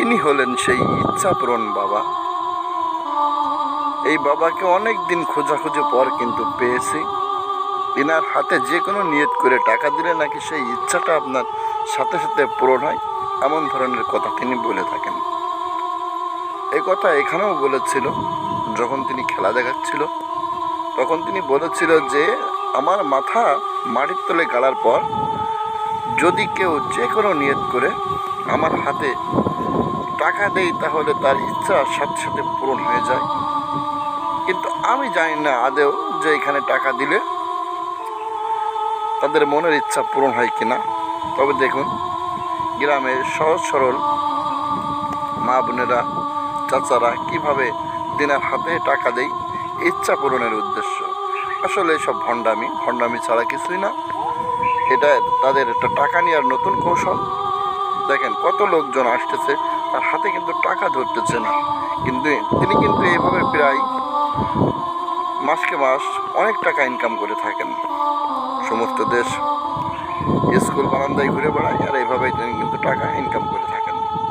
ইনি হলেন সেই ইচ্ছাপূরণ বাবা। এই বাবাকে অনেক দিন খোঁজাখুঁজি পর কিন্তু পেয়েছি। এনার হাতে যে কোনো নিয়ত করে টাকা দিলে নাকি সেই ইচ্ছাটা আপনার সাথে সাথে পূরণ হয়, এমন ধরনের কথা তিনি বলে থাকেন। এই কথা এখানেও বলেছিল, যখন তিনি খেলা দেখাচ্ছিল, তখন তিনি বলেছিল যে, আমার মাথা মাটির তলে গাড়ার পর যদি কেউ যে কোনো নিয়ত করে আমার হাতে টাকা দেই তাহলে তার ইচ্ছা সাথে সাথে পূরণ হয়ে যায়। কিন্তু আমি জানি না আদেও যে এখানে টাকা দিলে তাদের মনের ইচ্ছা পূরণ হয় কিনা। তবে দেখুন, গ্রামের সহজ সরল মা বোনেরা, চাচারা কীভাবে দিনার হাতে টাকা দেয় ইচ্ছা পূরণের উদ্দেশ্য। আসলে সব ভণ্ডামি ভণ্ডামি ছাড়া কিছুই না। এটা তাদের একটা টাকা নেওয়ার নতুন কৌশল। দেখেন কত লোকজন আসতেছে তার হাতে কিন্তু টাকা ধরতেছে না কিন্তু তিনি কিন্তু এভাবে প্রায় মাসকে মাস অনেক টাকা ইনকাম করে থাকেন। সমস্ত দেশ স্কুল বারান্দায় ঘুরে বেড়ায় আর এইভাবেই